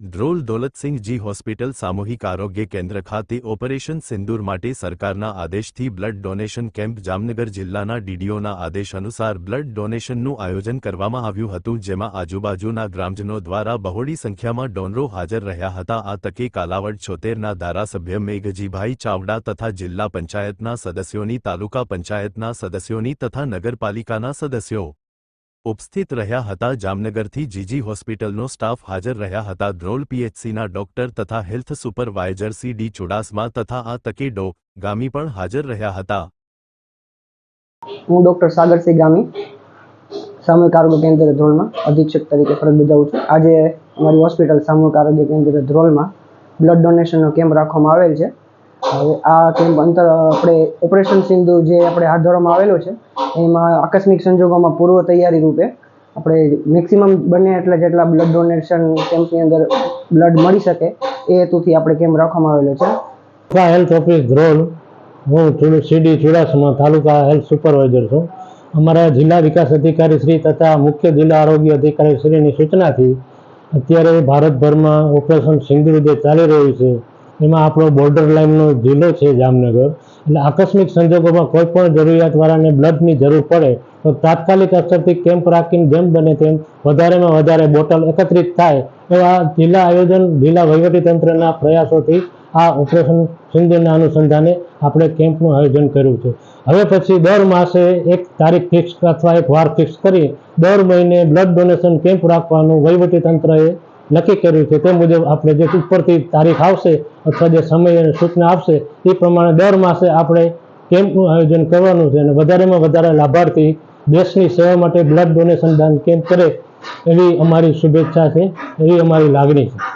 Dhrol દોલતસિંહજી hospital સામૂહિક આરોગ્ય કેન્દ્ર ખાતે ઓપરેશન સિંદૂર માટે સરકારના આદેશથી બ્લડ ડોનેશન કેમ્પ જામનગર જિલ્લાના ડીડીઓના આદેશ અનુસાર બ્લડ ડોનેશનનું આયોજન કરવામાં આવ્યું હતું, જેમાં આજુબાજુના ગ્રામજનો દ્વારા બહોળી સંખ્યામાં ડોનરો હાજર રહ્યા હતા. આ તકે કાલાવડ છોતેરના ધારાસભ્ય મેઘજીભાઈ ચાવડા તથા જિલ્લા પંચાયતના સદસ્યોની તાલુકા પંચાયતના સદસ્યોની તથા નગરપાલિકાના સદસ્યો ઉપસ્થિત રહ્યા હતા જામનગરથી જીજી હોસ્પિટલનો સ્ટાફ હાજર રહ્યા હતા. ધ્રોલ પીએચસીના ડોક્ટર તથા health supervisor C D Chudasama તથા આ તકે ડો ગામી પણ હાજર રહ્યા હતા. હું ડોક્ટર સાગરસિંહ ગામી, સામૂહિક આરોગ્ય કેન્દ્ર ધ્રોલમાં અધિક્ષક તરીકે ફરજ બજાવું છું. આજે અમારી હોસ્પિટલ સામૂહિક આરોગ્ય કેન્દ્ર ધ્રોલમાં બ્લડ ડોનેશનનો કેમ્પ રાખવામાં આવેલ છે. હવે આ કેમ્પ અંતર આપણે ઓપરેશન સિંધુ જે આપણે હાથ ધરવામાં આવેલો છે, એમાં આકસ્મિક સંજોગોમાં પૂર્વ તૈયારી રૂપે આપણે મેક્સિમમ બને એટલા જેટલા બ્લડ ડોનેશન કેમ્પની અંદર બ્લડ મળી શકે એ હેતુથી આપણે કેમ્પ રાખવામાં આવેલો છે. હેલ્થ ઓફિસ ધ્રોલ હું CD Chudasama taluka health supervisor છું. અમારા જિલ્લા વિકાસ અધિકારી શ્રી તથા મુખ્ય જિલ્લા આરોગ્ય અધિકારી શ્રીની સૂચનાથી અત્યારે ભારતભરમાં ઓપરેશન સિંધુ જે ચાલી રહ્યું છે. એમાં આપણો બોર્ડર લાઇનનો જિલ્લો છે જામનગર. એટલે આકસ્મિક સંજોગોમાં કોઈ પણ જરૂરિયાતવાળાને બ્લડની જરૂર પડે, તો તાત્કાલિક અસરથી કેમ્પ રાખીને જેમ બને તેમ વધારેમાં વધારે બોટલ એકત્રિત થાય એવા જિલ્લા આયોજન, જિલ્લા વહીવટીતંત્રના પ્રયાસોથી આ ઓપરેશન સિંધુના અનુસંધાને આપણે કેમ્પનું આયોજન કર્યું છે. હવે પછી દર માસે એક તારીખ ફિક્સ અથવા એક વાર ફિક્સ કરી દર મહિને બ્લડ ડોનેશન કેમ્પ રાખવાનું વહીવટીતંત્રએ નક્કી કર્યું છે. તે મુજબ આપણે જે ઉપરથી તારીખ આવશે અથવા જે સમય અને સૂચના આપશે, એ પ્રમાણે દર માસે આપણે કેમ્પનું આયોજન કરવાનું છે અને વધારેમાં વધારે લાભાર્થી દેશની સેવા માટે બ્લડ ડોનેશન દાન કેમ્પ કરે એવી અમારી શુભેચ્છા છે, એવી અમારી લાગણી છે.